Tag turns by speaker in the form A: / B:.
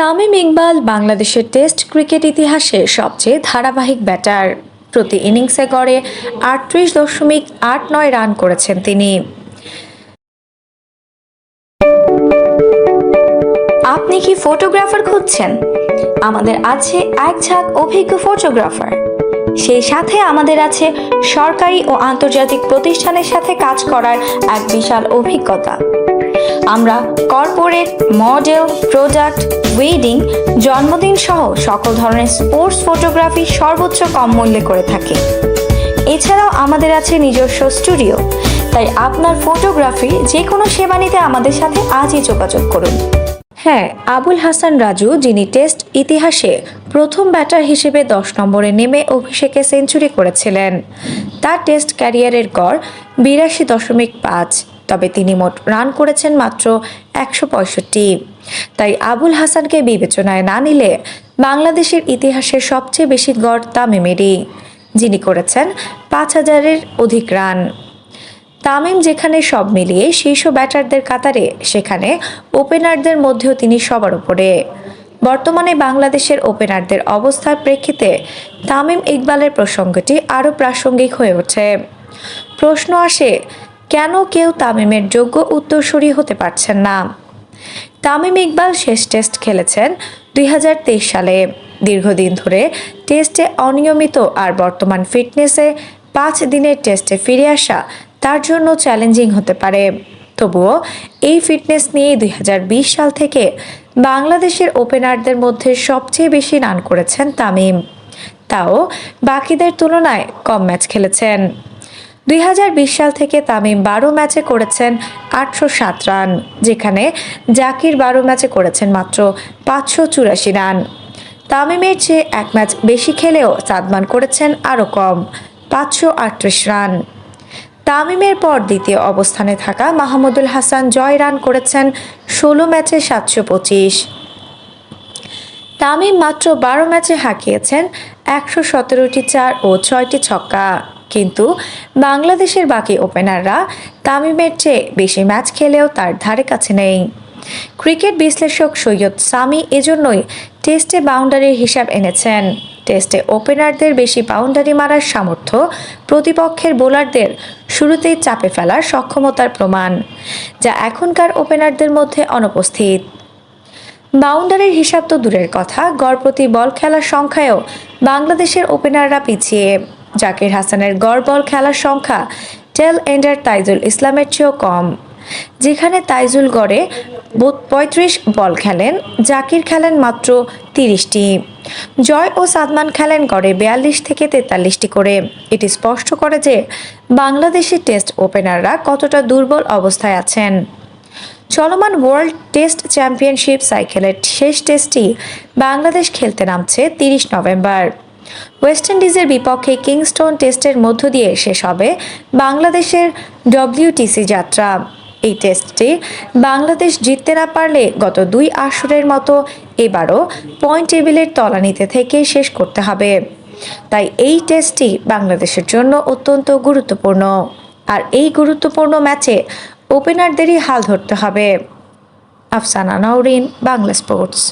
A: তামিম ইকবাল বাংলাদেশের test cricket ইতিহাসে সবচেয়ে ধারাবাহিক ব্যাটার। প্রতি ইনিংসে গড়ে আটত্রিশ দশমিক আট নয় রান করেছেন তিনি। আপনি কি ফটোগ্রাফার খুঁজছেন? আমাদের আছে এক ঝাঁক অভিজ্ঞ ফটোগ্রাফার। সেই সাথে আমাদের আছে সরকারি ও আন্তর্জাতিক প্রতিষ্ঠানের সাথে কাজ করার এক বিশাল অভিজ্ঞতা। আমরা কর্পোরেট মডেল প্রোডাক্ট ওয়েডিং জন্মদিন সহ সকল ধরনের স্পোর্টস ফটোগ্রাফি সর্বোচ্চ কম মূল্যে করে থাকি। এছাড়াও আমাদের আছে নিজস্ব স্টুডিও তাই আপনার ফটোগ্রাফি যে কোনো সেবা নিতে আমাদের সাথে আজই যোগাযোগ করুন। হ্যাঁ আবুল হাসান রাজু, যিনি টেস্ট ইতিহাসে প্রথম ব্যাটার হিসেবে দশ নম্বরে নেমে অভিষেকে সেঞ্চুরি করেছিলেন। তার টেস্ট ক্যারিয়ারের গড় বিরাশি দশমিক পাঁচ। তবে তিনি মোট রান করেছেন মাত্র একশো পঁয়ষট্টি। তাই আবুল হাসানকে বিবেচনায় না নিলে বাংলাদেশের ইতিহাসের সবচেয়ে বেশি গড় তামিমেরই যিনি করেছেন পাঁচ হাজারের অধিক রান। তামিম যেখানে সব মিলিয়ে শীর্ষ ব্যাটারদের কাতারে, সেখানে ওপেনারদের মধ্যেও তিনি সবার উপরে। বর্তমানে বাংলাদেশের ওপেনারদের অবস্থার প্রেক্ষিতে তামিম ইকবালের প্রসঙ্গটি আরও প্রাসঙ্গিক হয়ে ওঠে। প্রশ্ন আসে কেন কেউ তামিমের যোগ্য উত্তরসূরি হতে পারছেন না? তামিম ইকবাল শেষ টেস্ট খেলেছেন দুই হাজার তেইশ সালে। দীর্ঘদিন ধরে টেস্টে অনিয়মিত আর বর্তমান ফিটনেসে পাঁচ দিনের টেস্টে ফিরে আসা তার জন্য চ্যালেঞ্জিং হতে পারে। তবুও এই ফিটনেস নিয়ে দুই হাজার বিশ সাল থেকে বাংলাদেশের ওপেনারদের মধ্যে সবচেয়ে বেশি রান করেছেন তামিম। তাও বাকিদের তুলনায় কম ম্যাচ খেলেছেন। দুই হাজার বিশ সাল থেকে তামিম বারো ম্যাচে করেছেন আটশো সাত রান, যেখানে জাকির বারো ম্যাচে করেছেন মাত্র পাঁচশো চুরাশি রান। তামিমের চেয়ে এক ম্যাচ বেশি খেলেও সাদমান করেছেন আরও কম, পাঁচশো আটত্রিশ রান। তামিমের পর দ্বিতীয় অবস্থানে থাকা মাহমুদুল হাসান জয় রান করেছেন ষোলো ম্যাচে সাতশো পঁচিশ। তামিম মাত্র বারো ম্যাচে হাঁকিয়েছেন একশো সতেরোটি চার ও ছয়টি ছক্কা। কিন্তু বাংলাদেশের বাকি ওপেনাররা তামিমের চেয়ে বেশি ম্যাচ খেলেও তার ধারে কাছে নেই। ক্রিকেট বিশ্লেষক সৈয়দ সামি এজন্যই টেস্টে বাউন্ডারির হিসাব এনেছেন। টেস্টে ওপেনারদের বেশি বাউন্ডারি মারার সামর্থ্য প্রতিপক্ষের বোলারদের শুরুতেই চাপে ফেলার সক্ষমতার প্রমাণ, যা এখনকার ওপেনারদের মধ্যে অনুপস্থিত। বাউন্ডারির হিসাব তো দূরের কথা, গড় প্রতি বল খেলার সংখ্যায়ও বাংলাদেশের ওপেনাররা পিছিয়ে। জাকির হাসানের গড় বল খেলার সংখ্যা টেল এন্ডার তাইজুল ইসলামের চেয়েও কম। যেখানে তাইজুল গড়ে পঁয়ত্রিশ বল খেলেন, জাকির খেলেন মাত্র তিরিশটি। জয় ও সাদমান খেলেন গড়ে বিয়াল্লিশ থেকে তেতাল্লিশটি করে। এটি স্পষ্ট করে যে বাংলাদেশি টেস্ট ওপেনাররা কতটা দুর্বল অবস্থায় আছেন। চলমান ওয়ার্ল্ড টেস্ট চ্যাম্পিয়নশিপ সাইকেলের শেষ টেস্টটি বাংলাদেশ খেলতে নামছে তিরিশ নভেম্বর। ওয়েস্ট ইন্ডিজের বিপক্ষে কিংস্টোন টেস্টের মধ্য দিয়ে শেষ হবে বাংলাদেশের ডব্লিউটিসি যাত্রা। এই টেস্টটি বাংলাদেশ জিততে না পারলে গত দুই আসরের মতো এবারও পয়েন্ট টেবিলের তলানিতে থেকে শেষ করতে হবে। তাই এই টেস্টটি বাংলাদেশের জন্য অত্যন্ত গুরুত্বপূর্ণ। আর এই গুরুত্বপূর্ণ ম্যাচে ওপেনারদেরই হাল ধরতে হবে। আফসানা নওরিন, বাংলা স্পোর্টস।